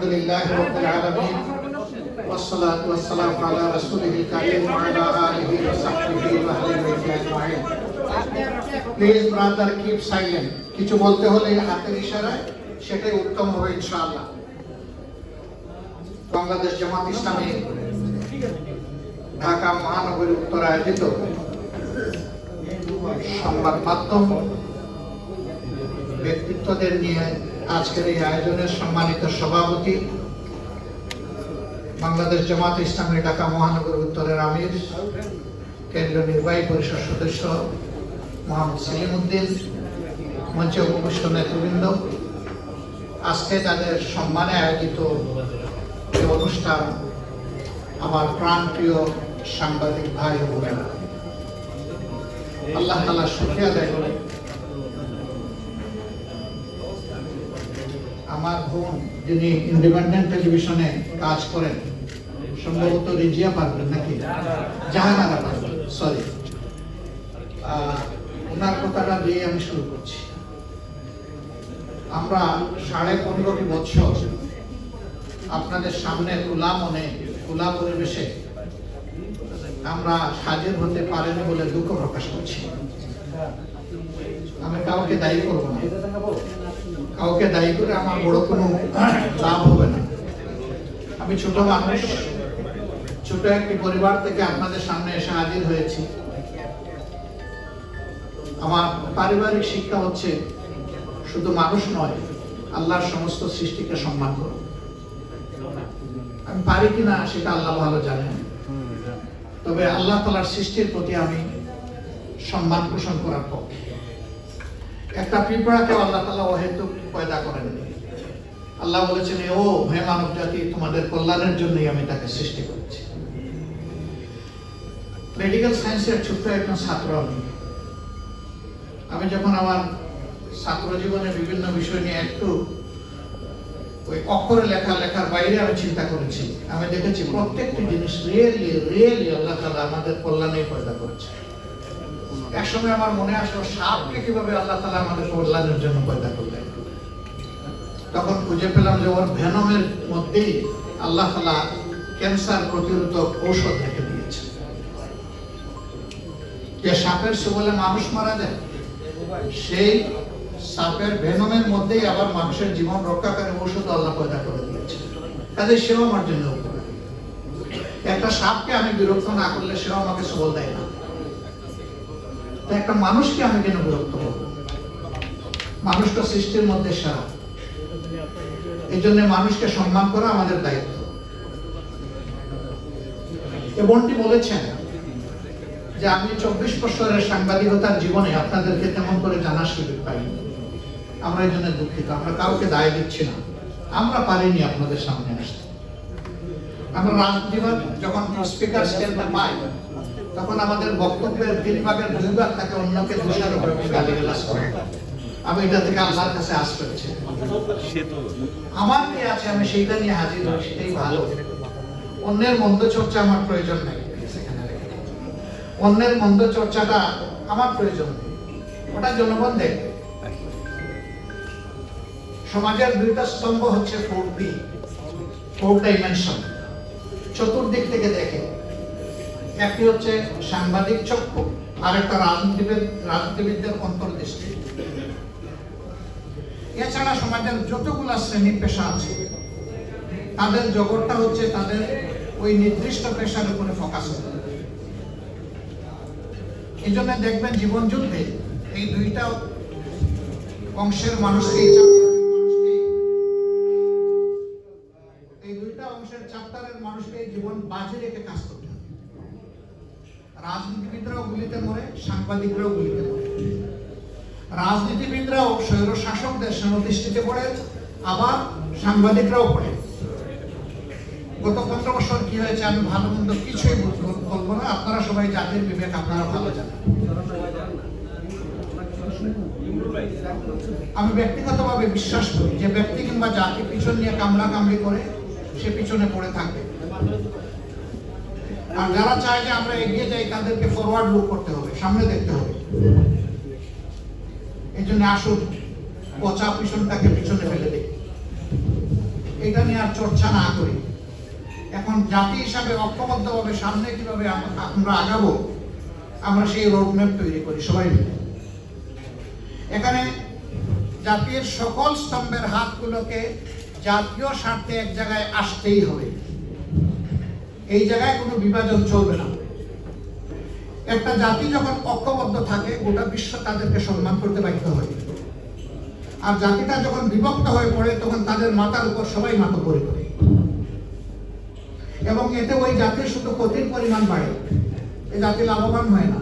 الحمد لله رب العالمين والصلاة والسلام على رسوله الكريم وعلى آله وصحبه وأهل بيته أجمعين please brother keep silent কিছু বলতে হলে হাতের ইশারায় সেটাই উত্তম হবে ইনশাআল্লাহ বাংলাদেশ জামাত ইসলামী ঢাকা মহানগরী উত্তর আয়োজিত সংবাদ মাধ্যম ব্যক্তিত্বদের নিয়ে আজকের এই আয়োজনের সম্মানিত সভাপতি, বাংলাদেশ জামাত ইসলামী ঢাকা মহানগর উত্তরের আমির, কেন্দ্রীয় নির্বাহী পরিষদ সদস্য মোহাম্মদ সেলিম উদ্দিন মঞ্চে উপবিষ্ট নেতৃবৃন্দ। আজকে তাদের সম্মানে আয়োজিত অনুষ্ঠান আমার প্রাণপ্রিয় সাংবাদিক ভাই বোনেরা। আল্লাহ তালা শুক্রিয়া দেয় আমার বোন যিনি ইন্ডিপেন্ডেন্ট টেলিভিশনে কাজ করেন, সম্ভবত রিজিয়া পারবেন নাকি? জাহানারা পারবেন সরি ওনার কথাটা দিয়ে আমি শুরু করছি। আমরা সাড়ে পনেরোটি বছর আপনাদের সামনে খোলা মনে খোলা পরিবেশে আমরা হাজির হতে পারেনি বলে দুঃখ প্রকাশ করছি। আমি কাউকে দায়ী করব না। কাউকে দায়ী করে আমার বড় কোনো লাভ হবে না। আমি ছোট মানুষ, ছোট একটি পরিবার থেকে আপনাদের সামনে এসে হাজির হয়েছি। আমার পারিবারিক শিক্ষা হচ্ছে শুধু মানুষ নয়, আল্লাহর সমস্ত সৃষ্টিকে সম্মান করো। আমি পারি কিনা সেটা আল্লাহ ভালো জানেন। তবে আল্লাহ তালার সৃষ্টির প্রতি আমি সম্মান পোষণ করার পক্ষে। একটা পিঁপড়াকে আল্লাহ তালা অহেতুক পয়দা করেননি আল্লাহ বলেছেন ও হে মানব জাতি, তোমাদের কল্যাণের জন্যই আমি তাকে সৃষ্টি করেছি। মেডিকেল সায়েন্সের ছোট্ট একজন ছাত্র আমি। আমি যখন আমার ছাত্র জীবনে বিভিন্ন বিষয় নিয়ে একটু ওই অক্ষরে লেখা, লেখার বাইরে আমি চিন্তা করেছি। আমি দেখেছি প্রত্যেকটি জিনিস রিয়েলি রিয়েলি আল্লাহ তালা আমাদের কল্যাণে পয়দা করেছে একসময় আমার মনে আসলো সাপকে কীভাবে আল্লাহ তালা আমাদের কল্যাণের জন্য পয়দা করলেন? তখন খুঁজে পেলাম যে ওর মধ্যেই আল্লাহ তালা ক্যান্সার প্রতিরোধক ঔষধ দিয়েছে। যে সাপের মানুষ মারা যায়? সেই সাপের ভেনমের মধ্যেই আবার মানুষের জীবন রক্ষাকারী ঔষধ আল্লাহ পয়দা করে দিয়েছে। কাজে সেও আমার জন্য একটা সাপকে আমি বিরক্ত না করলে সেও আমাকে সবল দেয় না। তো একটা মানুষকে আমি কেন বিরক্ত করব মানুষটা সৃষ্টির মধ্যে সারা। এই জন্য মানুষকে সম্মান করা আমাদের দায়িত্ব। এবনটি বলেছেন যে আমি চব্বিশ বছরের সাংবাদিকতার জীবনে আপনাদেরকে তেমন করে জানার সুযোগ পাইনি। আমরা এই জন্য দুঃখিত। আমরা কাউকে দায় দিচ্ছি না। আমরা পারিনি আপনাদের সামনে আসতে। আমরা রাজনীতিবাদ যখন স্পিকার স্ট্যান্ডে পাই তখন আমাদের বক্তব্যের তিন ভাগের দুই ভাগ থাকে অন্যকে দোষারোপ গালিগালাজ করে আমি এটা থেকে আল্লাহর কাছে আশ করছি আমার কি আছে, আমি সেইটা নিয়ে হাজির হই, সেটাই ভালো। অন্যের মন্দ চর্চা আমার প্রয়োজন নেই অন্যের মন্দ চর্চাটা আমার প্রয়োজন ওটা জনগণ দেখবে। সমাজের দুইটা স্তম্ভ হচ্ছে ফোর ডি ফোর ডাইমেনশন। চতুর্দিক থেকে দেখে। একটি হচ্ছে সাংবাদিক চক্ষু আর একটা রাজনীতিবিদ, রাজনীতিবিদদের অন্তর্দৃষ্টি। এছাড়া সমাজের যতগুলা শ্রেণি পেশা আছে, তাদের জগৎটা হচ্ছে তাদের ওই নির্দিষ্ট পেশার উপরে ফোকাস করে এই জন্য দেখবেন জীবন যুদ্ধে এই দুইটা অংশের মানুষকে এই দুইটা অংশের চ্যাপ্টারের মানুষকে জীবন বাজি রেখে কাজ হবে রাজনীতিবিদরাও গুলিতে মরে, সাংবাদিকরাও গুলিতে মরে। রাজনীতিবিদরাও স্বৈর শাসকদের সেনদৃষ্টিতে পড়ে আবার সাংবাদিকরাও পড়ে গত পনেরো বছর কি হয়েছে আমি ভালো মন্দ কিছুই বলব না। আপনারা সবাই জাতির বিবেক, আপনারা ভালো জানেন। আমি ব্যক্তিগতভাবে বিশ্বাস করি যে ব্যক্তি কিংবা জাতি পিছন নিয়ে কামড়া কামড়ি করে, সে পিছনে পড়ে থাকবে। আর যারা চায় যে আমরা এগিয়ে যাই, তাদেরকে ফরওয়ার্ড লুক করতে হবে, সামনে দেখতে হবে। এই জন্য আসুন, পচা পিছনটাকে পিছনে ফেলে দিই। এটা নিয়ে আর চর্চা না করি। এখন জাতি হিসাবে ঐক্যবদ্ধভাবে সামনে কীভাবে আমরা আগাবো, আমরা সেই রোডম্যাপ তৈরি করি, সবাই মিলে। এখানে জাতির সকল স্তম্ভের হাতগুলোকে জাতীয় স্বার্থে এক জায়গায় আসতেই হবে। এই জায়গায় কোনো বিভাজন চলবে না। একটা জাতি যখন ঐক্যবদ্ধ থাকে, গোটা বিশ্ব তাদেরকে সম্মান করতে বাধ্য হয়। আর জাতিটা যখন বিভক্ত হয়ে পড়ে, তখন তাদের মাথার উপর সবাই মাথা পড়ে এবং এতে ওই জাতির শুধু ক্ষতির পরিমাণ বাড়ে। এই জাতি লাভবান হয় না।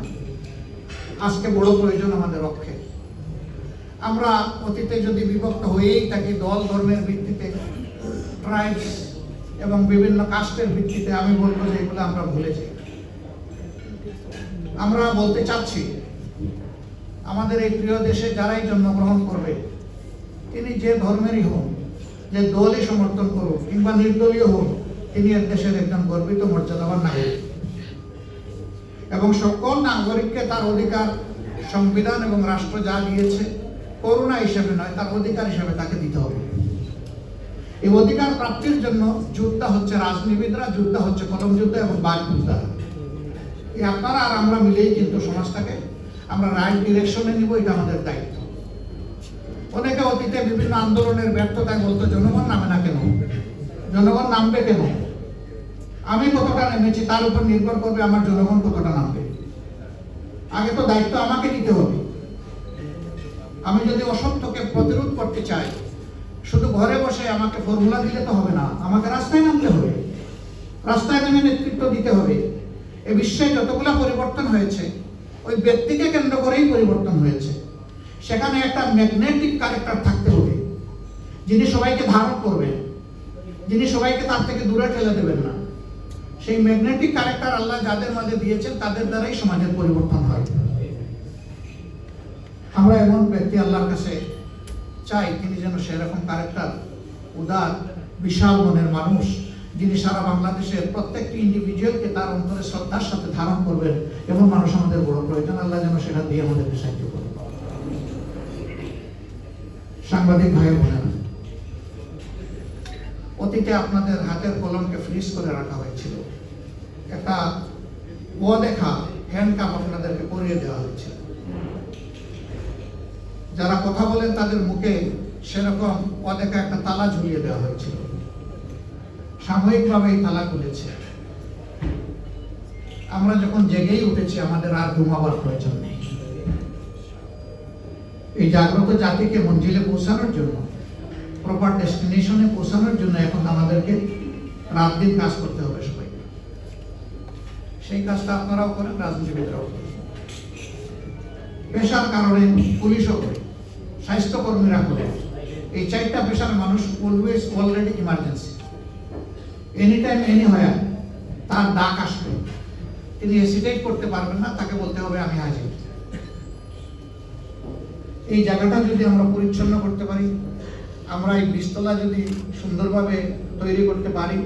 আজকে বড় প্রয়োজন আমাদের রক্ষে। আমরা অতীতে যদি বিভক্ত হয়েই থাকি, দল ধর্মের ভিত্তিতে ট্রাইবস এবং বিভিন্ন কাস্টের ভিত্তিতে আমি বলব যে এগুলো আমরা ভুলে যাই আমরা বলতে চাচ্ছি, আমাদের এই প্রিয় দেশে যারাই জন্মগ্রহণ করবে, তিনি যে ধর্মেরই হন, যে দলই সমর্থন করুন কিংবা নির্দলীয় হন তিনি এর দেশের একজন গর্বিত মর্যাদাবান নাগরিক। এবং সকল নাগরিককে তার অধিকার, সংবিধান এবং রাষ্ট্র যা দিয়েছে, করুণা হিসেবে নয়, তার অধিকার হিসেবে তাকে দিতে হবে। এই অধিকার প্রাপ্তির জন্য যুদ্ধ হচ্ছে রাজনীতিবিদরা, যুদ্ধ হচ্ছে কলম যুদ্ধ এবং বাক যুদ্ধ। এই আপনারা আর আমরা মিলেই কিন্তু সমাজটাকে, আমরা রাইট ডিরেকশনে নিব, এটা আমাদের দায়িত্ব। অনেকে অতীতে বিভিন্ন আন্দোলনের ব্যর্থতায় বলতো, জনগণ নামে না কেন? জনগণ নামবে কেন? আমি কতটা নেমেছি তার উপর নির্ভর করবে আমার জনগণ কতটা নামবে। আগে তো দায়িত্ব আমাকে নিতে হবে। আমি যদি অসত্যকে প্রতিরোধ করতে চাই শুধু ঘরে বসে আমাকে ফর্মুলা দিলে তো হবে না, আমাকে রাস্তায় নামতে হবে। রাস্তায় নেমে নেতৃত্ব দিতে হবে। এ বিশ্বে যতগুলো পরিবর্তন হয়েছে, ওই ব্যক্তিকে কেন্দ্র করেই পরিবর্তন হয়েছে। সেখানে একটা ম্যাগনেটিক ক্যারেক্টার থাকতে হবে, যিনি সবাইকে ধারণ করবেন, যিনি সবাইকে তার থেকে দূরে ঠেলে দেবেন না। সেই ম্যাগনেটিক ক্যারেক্টার আল্লাহ যাদের মাঝে দিয়েছেন, তাদের দ্বারাই সমাজের পরিবর্তন হয়। আমরা এমন ব্যক্তি আল্লাহর কাছে চাই তিনি যেন সেরকম ক্যারেক্টার উদার, বিশাল মনের মানুষ, যিনি সারা বাংলাদেশের প্রত্যেকটি ইন্ডিভিজুয়ালকে তার অন্তরে শ্রদ্ধার সাথে ধারণ করবেন এবং মানুষ আমাদের বড় প্রয়োজন আল্লাহ যেন সেটা দিয়ে আমাদেরকে সাহায্য করবেন সাংবাদিক ভাই বোনেরা, অতীতে আপনাদের হাতের কলমকে ফ্রিজ করে রাখা হয়েছিল। একটা অদেখা হ্যান্ডকাপ আপনাদেরকে পরিয়ে দেওয়া হয়েছিল। যারা কথা বলেন, তাদের মুখে সেরকম অদেখা একটা তালা ঝুলিয়ে দেওয়া হয়েছিল। সাময়িকভাবে এই তালা খুলেছে। আমরা যখন জেগেই উঠেছি, আমাদের আর ঘুমাবার প্রয়োজন নেই। এই জাগ্রত জাতিকে মঞ্জিলে পৌঁছানোর জন্য প্রপার ডেস্টিনেশনে পৌঁছানোর জন্য এখন আমাদেরকে রাত দিন কাজ করতে হবে সবাইকে সেই কাজটা আপনারাও করেন, রাজনীতিবিদরাও করেন। পেশার কারণে পুলিশও করে স্বাস্থ্যকর্মীরা করে এই চারটা পেশার মানুষ always already emergency any time any হয় তার ডাক আসবে তিনি হেসিটেট করতে পারবেন না, তাকে বলতে হবে, আমি হাজির। এই জায়গাটা যদি আমরা পরিচ্ছন্ন করতে পারি, আমরা এই বীজতলা যদি সুন্দরভাবে তৈরি করতে পারি,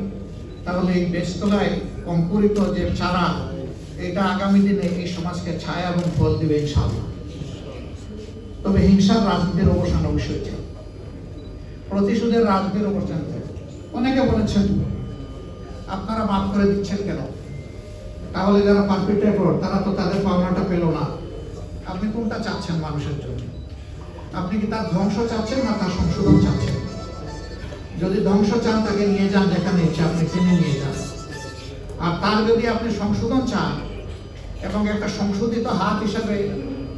তাহলে এই বীজতলায় অঙ্কুরিত যে চারা, এটা আগামী দিনে এই সমাজকে ছায়া এবং ফল দিবে ইনশাআল্লাহ। তবে হিংসার রাজনীতির অবসান অবশ্যই চাই। প্রতিশোধের রাজনীতির অবসান চাই। অনেকে বলেছেন, আপনারা মাফ করে দিচ্ছেন কেন? তাহলে যারা পারপিট্রেটর তারা তো তাদের পাওনাটা পেল না। আপনি কোনটা চাচ্ছেন মানুষের জন্য? আপনি কি তার ধ্বংস চাচ্ছেন না তার সংশোধন চাচ্ছেন? যদি ধ্বংস চান, তাকে নিয়ে যান যেখানে ইচ্ছে, আপনি টেনে নিয়ে যান। আর তার যদি আপনি সংশোধন চান, এবং একটা সংশোধিত হাত হিসাবে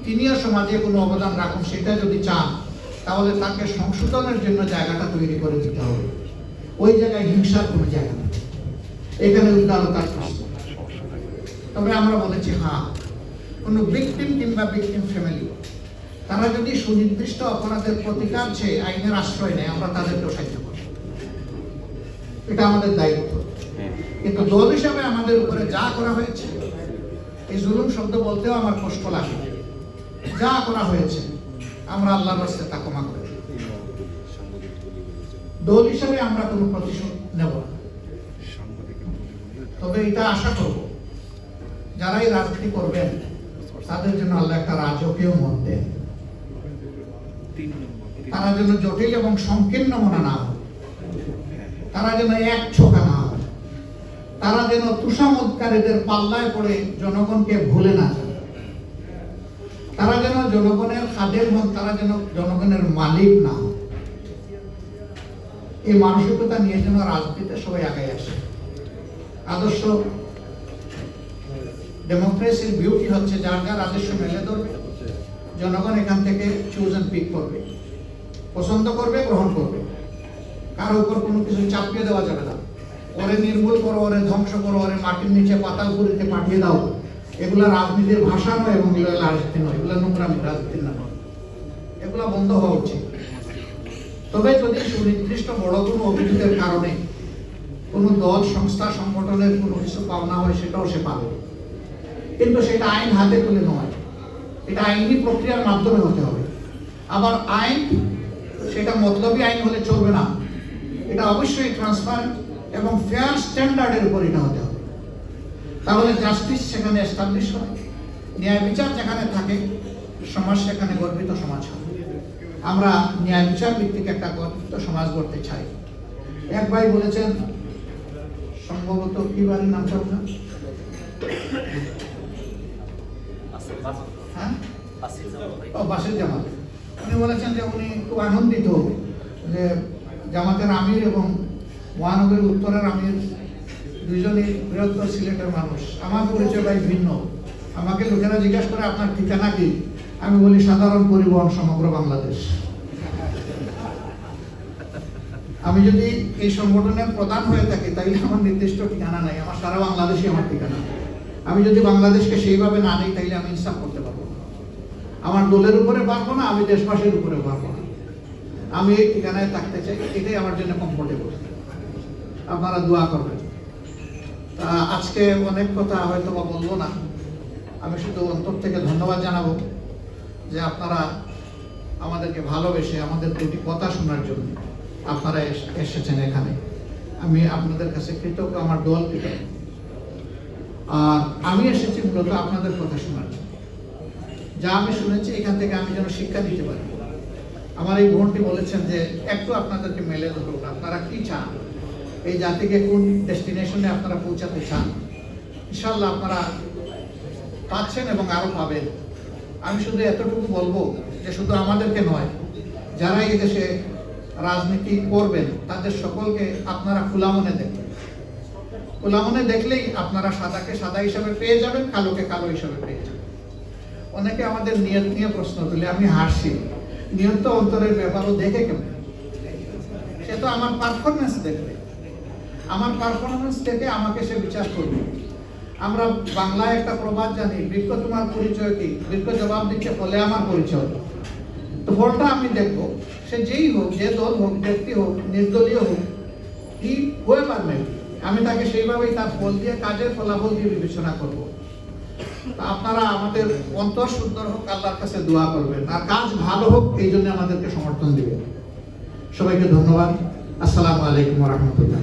তিনিও সমাজে কোনো অবদান রাখুন, সেটা যদি চান, তাহলে তাকে সংশোধনের জন্য জায়গাটা তৈরি করে দিতে হবে। ওই জায়গায় হিংসার কোনো জায়গা নেই। এখানে উদারতার প্রশ্ন। তবে আমরা বলেছি হ্যাঁ কোনো ভিকটিম কিংবা ভিকটিম ফ্যামিলি তারা যদি সুনির্দিষ্ট অপরাধের প্রতিকার চেয়ে আইনের আশ্রয় নেয়, আমরা তাদেরকেও সাহায্য করি এটা আমাদের দায়িত্ব। কিন্তু দল হিসাবে আমাদের উপরে যা করা হয়েছে, এই জুলুম শব্দ বলতেও আমার কষ্ট লাগে। যা করা হয়েছে, আমরা আল্লাহর রাস্তে তা ক্ষমা করে। দল হিসাবে আমরা কোনো প্রতিশোধ নেব না। তবে এটা আশা করব যারাই রাজনীতি করবেন, তাদের জন্য আল্লাহ একটা রাজকীয় মন দেন। তারা যেন জটিল এবং সংকীর্ণ মনে না হয়। তারা যেন এক ছোকা না হয়। তারা যেন তুষামতকারীদের পাল্লায় পড়ে জনগণকে ভুলে না যায়। তারা যেন জনগণের খাদের হন, তারা যেন জনগণের মালিক না হন। এই মানসিকতা নিয়ে যেন রাজনীতিতে সবাই আগায় আসে। আদর্শ ডেমোক্রেসির বিউটি হচ্ছে যার যার আদর্শ মেলে ধরবে, জনগণ এখান থেকে চুজ অ্যান্ড পিক করবে, পছন্দ করবে, গ্রহণ করবে। কারও উপর কোনো কিছু চাপিয়ে দেওয়া যাবে না। ওরে নির্মূল করো, ওরে ধ্বংস করো, ওরে মাটির নিচে পাতালপুরিতে পাঠিয়ে দাও। এগুলো রাজনীতির ভাষা নয় এবং এগুলো রাজনীতি নয়, এগুলো নোংরামি রাজনীতির না এগুলো বন্ধ হওয়া উচিত। তবে যদি সুনির্দিষ্ট বড় কোনো অভিযোগের কারণে কোনো দল, সংস্থা, সংগঠনের কোনো কিছু পাওনা হয়, সেটাও সে পাবে। কিন্তু সেটা আইন হাতে তুলে নয় এটা আইনি প্রক্রিয়ার মাধ্যমে হতে হবে। আবার আইন, সেটা মতলবী আইন হলে চলবে না। এটা অবশ্যই ট্রান্সফার এবং ফেয়ার স্ট্যান্ডার্ডের উপর এটা হতে হবে। তাহলে জাস্টিস সেখানে এস্টাবলিশ হয়, ন্যায় বিচার যেখানে থাকে, সমাজ সেখানে গর্বিত সমাজ হবে আমরা ন্যায় বিচার ভিত্তিক একটা গর্বিত সমাজ গড়তে চাই। এক ভাই বলেছেন, সম্ভবত কি বাড়ির নামটা আপনার? হ্যাঁ? উনি বলেছেন যে উনি খুব আনন্দিত যে জামাতের আমির এবং মহানগরীর উত্তরের আমির দুইজনই বৃহত্তর সিলেটের মানুষ। আমার পরিচয় ভাই ভিন্ন। আমাকে লোকেরা জিজ্ঞাসা করে, আপনার ঠিকানা কি? আমি বলি, সাধারণ পরিবহন সমগ্র বাংলাদেশ। আমি যদি এই সংগঠনের প্রধান হয়ে থাকি তাইলে আমার নির্দিষ্ট ঠিকানা নাই। আমার সারা বাংলাদেশই আমার ঠিকানা। আমি যদি বাংলাদেশকে সেইভাবে না নিই তাইলে আমি ইনসাফ করতে পারব আমার দলের উপরে পারব না, আমি দেশবাসীর উপরে পারব না। আমি এই ঠিকানায় থাকতে চাই, এটাই আমার জন্য কমফোর্টেবল আপনারা দোয়া করবেন। আজকে অনেক কথা হয়তো বা বলব না। আমি শুধু অন্তর থেকে ধন্যবাদ জানাব যে আপনারা আমাদেরকে ভালোবেসে আমাদের দুটি কথা শোনার জন্য আপনারা এসেছেন এখানে। আমি আপনাদের কাছে কৃতজ্ঞ, আমার দল কৃতজ্ঞ। আর আমি এসেছি মূলত আপনাদের কথা শোনার জন্য। যা আমি শুনেছি, এখান থেকে আমি যেন শিক্ষা দিতে পারি। আমার এই বোনটি বলেছেন যে, একটু আপনাদেরকে মেলে ধরুন, আপনারা কি চান? এই জাতিকে কোন ডেস্টিনেশনে আপনারা পৌঁছাতে চান? ইনশাল্লাহ আপনারা পাচ্ছেন এবং আরও পাবেন। আমি শুধু এতটুকু বলব যে শুধু আমাদেরকে নয়, যারা এই দেশে রাজনীতি করবেন, তাদের সকলকে আপনারা খোলা মনে দেখবেন। খোলা মনে দেখলেই আপনারা সাদাকে সাদা হিসাবে পেয়ে যাবেন, কালোকে কালো হিসাবে পেয়ে যাবেন। অনেকে আমাদের নিয়ত নিয়ে প্রশ্ন তুলে, আমি হাসছি নিয়ত অন্তরের ব্যাপারও দেখে কেমন? সে তো আমার পারফরমেন্স দেখবে। আমার পারফরমেন্স দেখে আমাকে সে বিচার করবে। আমরা বাংলায় একটা প্রবাদ জানি, বৃক্ষ তোমার পরিচয় কি? বৃক্ষ জবাব দিচ্ছে ফলে আমার পরিচয়। তো ফলটা আমি দেখব। সে যেই হোক, যে দল হোক, ব্যক্তি হোক, নির্দলীয় হোক, কি হয়ে পারবে, আমি তাকে সেইভাবেই তার ফল দিয়ে, কাজের ফলাফল দিয়ে বিবেচনা করব। আপনারা আমাদের অন্তর সুন্দর হোক, আল্লাহর কাছে দোয়া করবেন। আর কাজ ভালো হোক, এই জন্য আমাদেরকে সমর্থন দিবেন। সবাইকে ধন্যবাদ। আসসালামু আলাইকুম রহমতুল্লাহ।